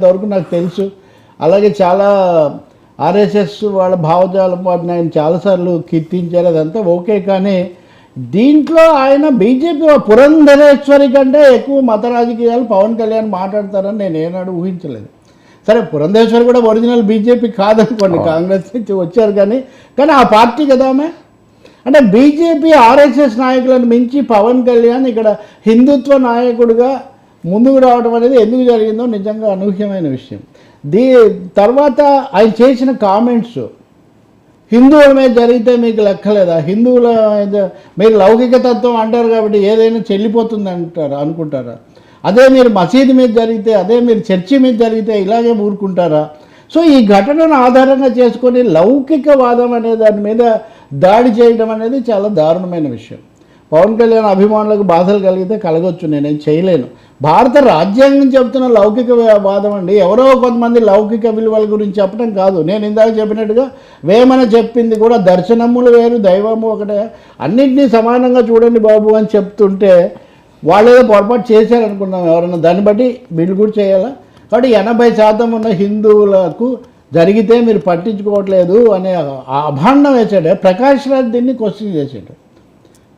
వరకు నాకు తెలుసు. అలాగే చాలా ఆర్ఎస్ఎస్ వాళ్ళ భావజాలం వాటిని ఆయన చాలాసార్లు కీర్తించారు. అదంతా ఓకే కానీ దీంట్లో ఆయన బీజేపీ పురంధరేశ్వరి కంటే ఎక్కువ మత రాజకీయాలు పవన్ కళ్యాణ్ మాట్లాడతారని నేను ఏనాడు ఊహించలేదు. సరే పురంధేశ్వరి కూడా ఒరిజినల్ బీజేపీ కాదనుకోండి కాంగ్రెస్ నుంచి వచ్చారు కానీ కానీ ఆ పార్టీ కదా ఆమె? అంటే బీజేపీ ఆర్ఎస్ఎస్ నాయకులను మించి పవన్ కళ్యాణ్ ఇక్కడ హిందుత్వ నాయకుడిగా ముందుకు రావడం అనేది ఎందుకు జరిగిందో నిజంగా అనూహ్యమైన విషయం. దీ తర్వాత ఆయన చేసిన కామెంట్స్ హిందువుల మీద జరిగితే మీకు లెక్కలేదా? హిందువుల మీరు లౌకిక తత్వం అంటారు కాబట్టి ఏదైనా చెల్లిపోతుంది అంటారా అనుకుంటారా? అదే మీరు మసీదు మీద జరిగితే అదే మీరు చర్చి మీద జరిగితే ఇలాగే ఊరుకుంటారా? సో ఈ ఘటనను ఆధారంగా చేసుకొని లౌకికవాదం అనే దాని మీద దాడి చేయడం అనేది చాలా దారుణమైన విషయం. పవన్ కళ్యాణ్ అభిమానులకు బాధలు కలిగితే కలగొచ్చు నేనేం చేయలేను. భారత రాజ్యాంగం చెప్తున్న లౌకిక వాదం అండి. ఎవరో కొంతమంది లౌకిక విలువల గురించి చెప్పడం కాదు. నేను ఇందాక చెప్పినట్టుగా వేమన చెప్పింది కూడా దర్శనములు వేరు దైవము ఒకటే. అన్నింటినీ సమానంగా చూడండి బాబు అని చెప్తుంటే వాళ్ళు ఏదో పొరపాటు చేశారనుకున్నాం ఎవరైనా దాన్ని బట్టి వీళ్ళు కూడా చేయాలా? కాబట్టి ఎనభై శాతం ఉన్న హిందువులకు జరిగితే మీరు పట్టించుకోవట్లేదు అనే అభాండం వేసాడు ప్రకాష్ రాజ్ దీన్ని క్వశ్చన్ చేసాడు.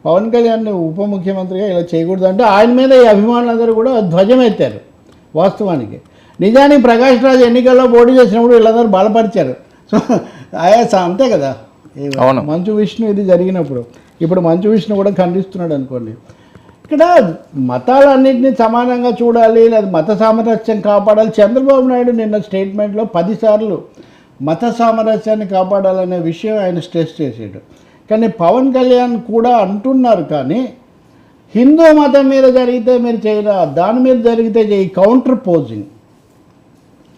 పవన్ కళ్యాణ్ ఉప ముఖ్యమంత్రిగా ఇలా చేయకూడదు అంటే ఆయన మీద ఈ అభిమానులందరూ కూడా ధ్వజం ఎత్తారు వాస్తవానికి. నిజానికి ప్రకాష్ రాజ్ ఎన్నికల్లో పోటీ చేసినప్పుడు వీళ్ళందరూ బలపరిచారు. సో ఆయా అంతే కదా. మంచు విష్ణు ఇది జరిగినప్పుడు. ఇప్పుడు మంచు విష్ణు కూడా ఖండిస్తున్నాడు అనుకోండి. ఇక్కడ మతాలన్నింటినీ సమానంగా చూడాలి లేదా మత సామరస్యం కాపాడాలి. చంద్రబాబు నాయుడు నిన్న స్టేట్మెంట్లో పదిసార్లు మత సామరస్యాన్ని కాపాడాలనే విషయం ఆయన స్ట్రెస్ చేసాడు కానీ పవన్ కళ్యాణ్ కూడా అంటున్నారు కానీ హిందూ మతం మీద జరిగితే మీరు చేయరా? దాని మీద జరిగితే చేయి. Counter posing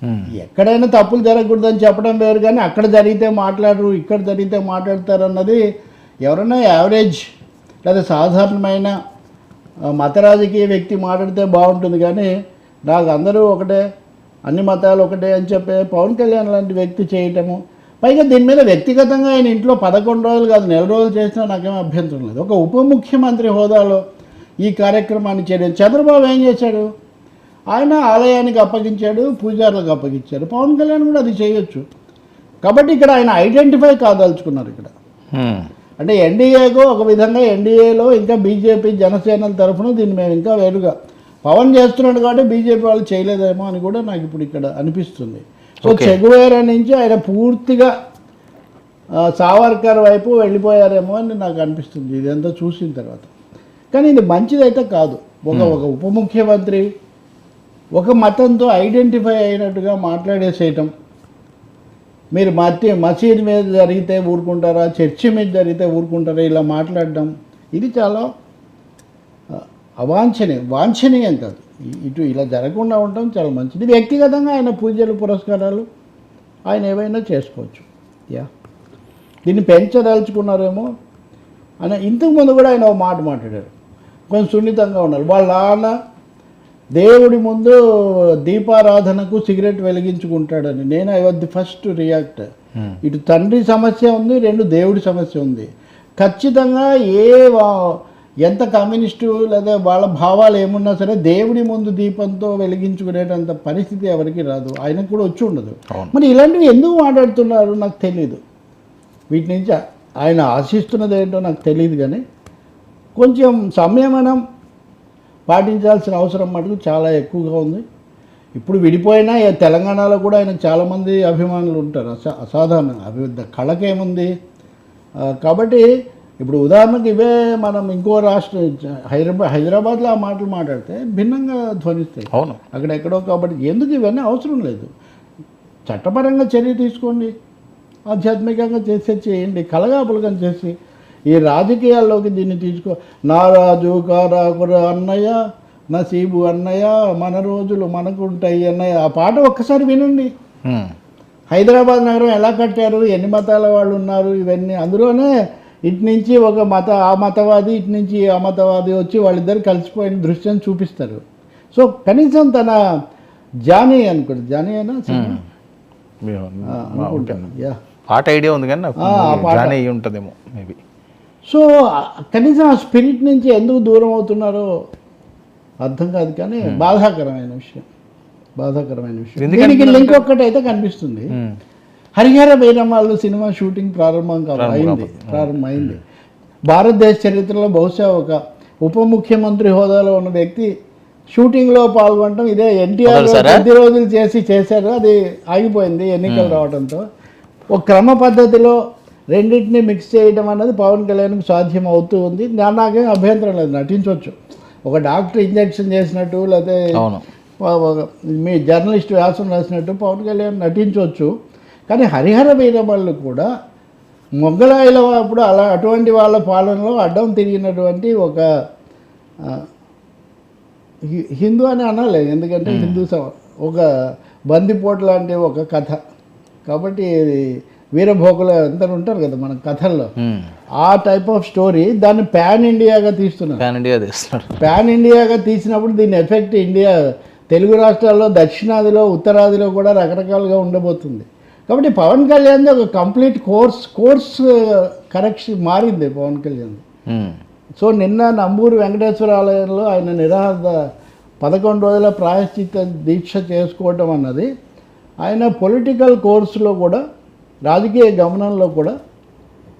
um. ఎక్కడైనా తప్పులు జరగకూడదని చెప్పడం వేరు కానీ అక్కడ జరిగితే మాట్లాడరు ఇక్కడ జరిగితే మాట్లాడతారు అన్నది ఎవరైనా యావరేజ్ లేదా సాధారణమైన మత రాజకీయ వ్యక్తి మాట్లాడితే బాగుంటుంది కానీ నాకు అందరూ ఒకటే అన్ని మతాలు ఒకటే అని చెప్పే పవన్ కళ్యాణ్ లాంటి వ్యక్తి చేయటము పైగా దీని మీద వ్యక్తిగతంగా ఆయన ఇంట్లో పదకొండు రోజులు కాదు నెల రోజులు చేసినా నాకేం అభ్యంతరం లేదు. ఒక ఉప ముఖ్యమంత్రి హోదాలో ఈ కార్యక్రమాన్ని చేయడం చంద్రబాబు ఏం చేశాడు? ఆయన ఆలయానికి అప్పగించాడు పూజారులకు అప్పగించాడు. పవన్ కళ్యాణ్ కూడా అది చేయొచ్చు. కాబట్టి ఇక్కడ ఆయన ఐడెంటిఫై కాదలుచుకున్నారు ఇక్కడ. అంటే ఎన్డీఏకు ఒక విధంగా ఎన్డీఏలో ఇంకా బీజేపీ జనసేనల తరఫున దీన్ని మేము ఇంకా వేరుగా పవన్ చేస్తున్నాడు కాబట్టి బీజేపీ వాళ్ళు చేయలేదేమో అని కూడా నాకు ఇప్పుడు ఇక్కడ అనిపిస్తుంది. సో. చెగువేరా నుంచి ఆయన పూర్తిగా సావర్కర్ వైపు వెళ్ళిపోయారేమో అని నాకు అనిపిస్తుంది. ఇదంతా చూసిన తర్వాత. కానీ ఇది మంచిదైతే కాదు. ఒక ఒక ఉప ముఖ్యమంత్రి ఒక మతంతో ఐడెంటిఫై అయినట్టుగా మాట్లాడేసేయటం. మీరు మధ్య మసీద్ మీద జరిగితే ఊరుకుంటారా చర్చి మీద జరిగితే ఊరుకుంటారా ఇలా మాట్లాడడం. ఇది చాలా అవాంఛనీయం వాంఛనీయం కాదు. ఇటు ఇలా జరగకుండా ఉండటం చాలా మంచిది. వ్యక్తిగతంగా ఆయన పూజలు పురస్కారాలు ఆయన ఏవైనా చేసుకోవచ్చు. యా. దీన్ని పెంచదలుచుకున్నారేమో అని ఇంతకు ముందు కూడా ఆయన ఒక మాట మాట్లాడారు. కొంచెం సున్నితంగా ఉన్నారు. వాళ్ళ నాన్న దేవుడి ముందు దీపారాధనకు సిగరెట్ వెలిగించుకుంటాడని. నేను I was the first react Hmm. ఇటు తండ్రి సమస్య ఉంది రెండు దేవుడి సమస్య ఉంది. ఖచ్చితంగా ఏ వా- ఎంత కమ్యూనిస్టు లేదా వాళ్ళ భావాలు ఏమున్నా సరే దేవుడి ముందు దీపంతో వెలిగించుకునేటంత పరిస్థితి ఎవరికి రాదు. ఆయనకు కూడా వచ్చి ఉండదు. మరి ఇలాంటివి ఎందుకు మాట్లాడుతున్నారు? నాకు తెలియదు వీటి నుంచి ఆయన ఆశిస్తున్నది ఏంటో నాకు తెలియదు కానీ కొంచెం సంయమనం పాటించాల్సిన అవసరం మటుకు చాలా ఎక్కువగా ఉంది. ఇప్పుడు విడిపోయినా తెలంగాణలో కూడా ఆయన చాలామంది అభిమానులు ఉంటారు. అసా అసాధారణంగా అభి కళకేముంది? కాబట్టి ఇప్పుడు ఉదాహరణకి ఇవే మనం ఇంకో రాష్ట్ర హైదరాబాద్ హైదరాబాద్లో ఆ మాటలు మాట్లాడితే భిన్నంగా ధ్వనిస్తాయి. అవును. అక్కడ ఎక్కడో కాబట్టి ఎందుకు ఇవన్నీ అవసరం లేదు? చట్టపరంగా చర్య తీసుకోండి. ఆధ్యాత్మికంగా చేసే చేయండి. కలగాపులగం చేసి ఈ రాజకీయాల్లోకి దీన్ని తీసుకో నా రాజు కారాకుర అన్నయ్య నసీబు అన్నయ్య మన రోజులు మనకుంటాయి అన్నయ్య. ఆ పాట ఒక్కసారి వినండి. హైదరాబాద్ నగరం ఎలా కట్టారు? ఎన్ని మతాల వాళ్ళు ఉన్నారు? ఇవన్నీ అందులోనే ఇటు నుంచి ఒక మత ఆ మతవాది ఇటు నుంచి ఆ మతవాది వచ్చి వాళ్ళిద్దరు కలిసిపోయిన దృశ్యం చూపిస్తారు. సో కనీసం తన జానీ అనుకోండి. జానీ అయినా పాట ఐడియా ఉంది కానీ. జానీ అయ్యి ఉంటుందేమో మేబీ సో కనీసం ఆ స్పిరిట్ నుంచి ఎందుకు దూరం అవుతున్నారో అర్థం కాదు కానీ బాధాకరమైన విషయం. బాధాకరమైన విషయం. దీనికి లింక్ ఒక్కటైతే కనిపిస్తుంది. హరిహర వీరమాలు సినిమా షూటింగ్ ప్రారంభం కాదు అయింది. ప్రారంభమైంది భారతదేశ చరిత్రలో బహుశా ఒక ఉప ముఖ్యమంత్రి హోదాలో ఉన్న వ్యక్తి షూటింగ్లో పాల్గొనడం ఇదే ఎన్టీఆర్? కొద్ది రోజులు చేసి చేశారు. అది ఆగిపోయింది ఎన్నికలు రావడంతో ఒక క్రమ పద్ధతిలో రెండింటిని మిక్స్ చేయడం అన్నది పవన్ కళ్యాణ్కి సాధ్యం అవుతూ ఉంది. నాకేం అభ్యంతరం లేదు. నటించవచ్చు ఒక డాక్టర్ ఇంజెక్షన్ చేసినట్టు లేకపోతే మీ జర్నలిస్ట్ వ్యాసం రాసినట్టు పవన్ కళ్యాణ్ నటించవచ్చు కానీ హరిహర వీరమల్లు కూడా మొగ్గలాయిల అప్పుడు అలా అటువంటి వాళ్ళ పాలనలో అడ్డం తిరిగినటువంటి ఒక హిందూ అని అనాలి. ఎందుకంటే హిందూ ఒక బందిపోటు లాంటి ఒక కథ. కాబట్టి వీరభోగులు అందరు ఉంటారు కదా మన కథల్లో. ఆ టైప్ ఆఫ్ స్టోరీ దాన్ని ప్యాన్ ఇండియాగా తీస్తున్నారు. పాన్ ఇండియా తీస్తున్నాడు పాన్ ఇండియాగా తీసినప్పుడు దీని ఎఫెక్ట్ ఇండియా తెలుగు రాష్ట్రాల్లో దక్షిణాదిలో ఉత్తరాదిలో కూడా రకరకాలుగా ఉండబోతుంది. కాబట్టి పవన్ కళ్యాణ్ ఒక కంప్లీట్ కోర్స్ కోర్స్ కరెక్షన్ మారింది పవన్ కళ్యాణ్. ఉమ్. సో నిన్న నంబూరు వెంకటేశ్వర ఆలయంలో ఆయన నిరాహార పదకొండు రోజుల ప్రాయశ్చిత్త దీక్ష చేసుకోవటం అన్నది. ఆయన పొలిటికల్ కోర్సులో కూడా రాజకీయ గమనంలో కూడా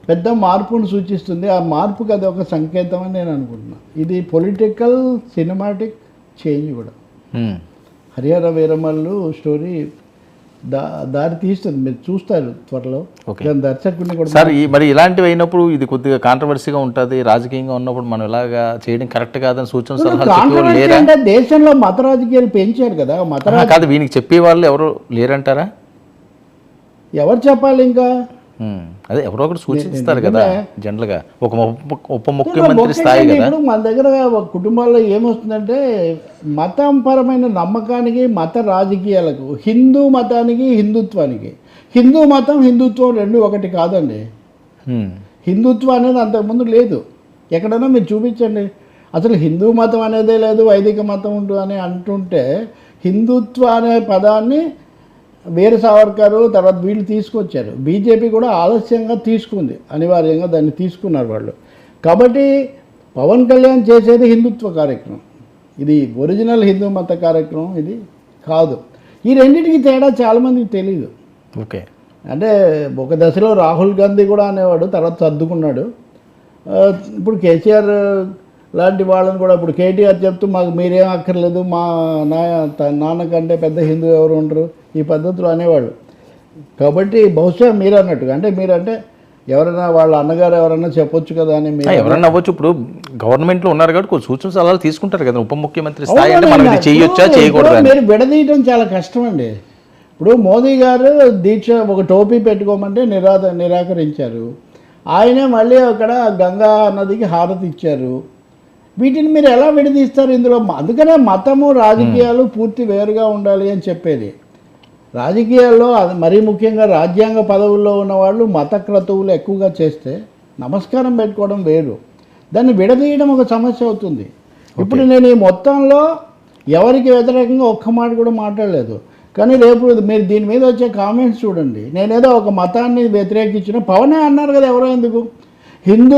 పెద్ద మార్పును సూచిస్తుంది. ఆ మార్పుకి అది ఒక సంకేతం అని నేను అనుకుంటున్నాను ఇది పొలిటికల్ సినిమాటిక్ చేంజ్ కూడా. ఉమ్. హరిహర వీరమల్లు స్టోరీ దా దారి తీస్తుంది మీరు చూస్తారు త్వరలో. దాని దర్శకుడిని కూడా సార్ ఈ మరి ఇలాంటివి అయినప్పుడు ఇది కొద్దిగా కాంట్రవర్సీగా ఉంటుంది రాజకీయంగా ఉన్నప్పుడు మనం ఇలాగా చేయడం కరెక్ట్ కాదని సూచన సలహాలు దేశంలో మత రాజకీయాలు పెంచారు కదా మత కాదు వీనికి చెప్పే వాళ్ళు ఎవరు లేరంటారా ఎవరు చెప్పాలి ఇంకా. అదే ఎవరో ఒకటి సూచిస్తారు కదా జనరల్గా ఒక ఉప- ముఖ్యమంత్రి స్థాయి కదా. మన దగ్గర ఒక కుటుంబాల్లో ఏమొస్తుందంటే మతం పరమైన నమ్మకానికి మత రాజకీయాలకు హిందూ మతానికి హిందుత్వానికి. హిందూ మతం హిందుత్వం రెండు ఒకటి కాదండి. హిందుత్వం అనేది అంతకుముందు లేదు. ఎక్కడైనా మీరు చూపించండి. అసలు హిందూ మతం అనేదే లేదు వైదిక మతం ఉంటు అని అంటుంటే హిందుత్వ అనే పదాన్ని వీర సావర్కర్ తర్వాత వీళ్ళు తీసుకొచ్చారు. బీజేపీ కూడా ఆలస్యంగా తీసుకుంది. అనివార్యంగా దాన్ని తీసుకున్నారు వాళ్ళు. కాబట్టి పవన్ కళ్యాణ్ చేసేది హిందుత్వ కార్యక్రమం. ఇది ఒరిజినల్ హిందూ మత కార్యక్రమం ఇది కాదు. ఈ రెండింటికి తేడా చాలామందికి తెలియదు ఓకే. అంటే ఒక దశలో రాహుల్ గాంధీ కూడా అనేవాడు తర్వాత సర్దుకున్నాడు. ఇప్పుడు కేసీఆర్ లాంటి వాళ్ళని కూడా ఇప్పుడు కేటీఆర్ చెప్తూ మాకు మీరేం అక్కర్లేదు మా నా త- నాన్నకంటే పెద్ద హిందూ ఎవరు ఉండరు ఈ పద్ధతిలో అనేవాడు కాబట్టి బహుశా మీరు అన్నట్టుగా అంటే మీరంటే ఎవరైనా వాళ్ళ అన్నగారు ఎవరైనా చెప్పొచ్చు కదా అని మీరు ఎవరన్నా అవ్వచ్చు. ఇప్పుడు గవర్నమెంట్లో ఉన్నారు కాబట్టి కొన్ని సూచన సలహాలు తీసుకుంటారు కదా ఉప ముఖ్యమంత్రి స్థాయి అంటే మనం ఇది చేయొచ్చా చేయకూడదా. మీరు విడదీయటం చాలా కష్టం అండి ఇప్పుడు మోదీ గారు దీక్ష ఒక టోపీ పెట్టుకోమంటే నిరాద నిరాకరించారు. ఆయనే మళ్ళీ అక్కడ గంగా నదికి హారతి ఇచ్చారు. వీటిని మీరు ఎలా విడదీస్తారు ఇందులో? అందుకనే మతము రాజకీయాలు పూర్తి వేరుగా ఉండాలి అని చెప్పేది. రాజకీయాల్లో అది మరీ ముఖ్యంగా రాజ్యాంగ పదవుల్లో ఉన్న వాళ్ళు మత క్రతువులు ఎక్కువగా చేస్తే నమస్కారం పెట్టుకోవడం వేరు. దాన్ని విడదీయడం ఒక సమస్య అవుతుంది. ఇప్పుడు నేను ఈ మొత్తంలో ఎవరికి వ్యతిరేకంగా ఒక్క మాట కూడా మాట్లాడలేదు. కానీ రేపు మీరు దీని మీద వచ్చే కామెంట్స్ చూడండి. నేనేదో ఒక మతాన్ని వ్యతిరేకించిన పవనే అన్నారు కదా ఎవరో ఎందుకు? హిందూ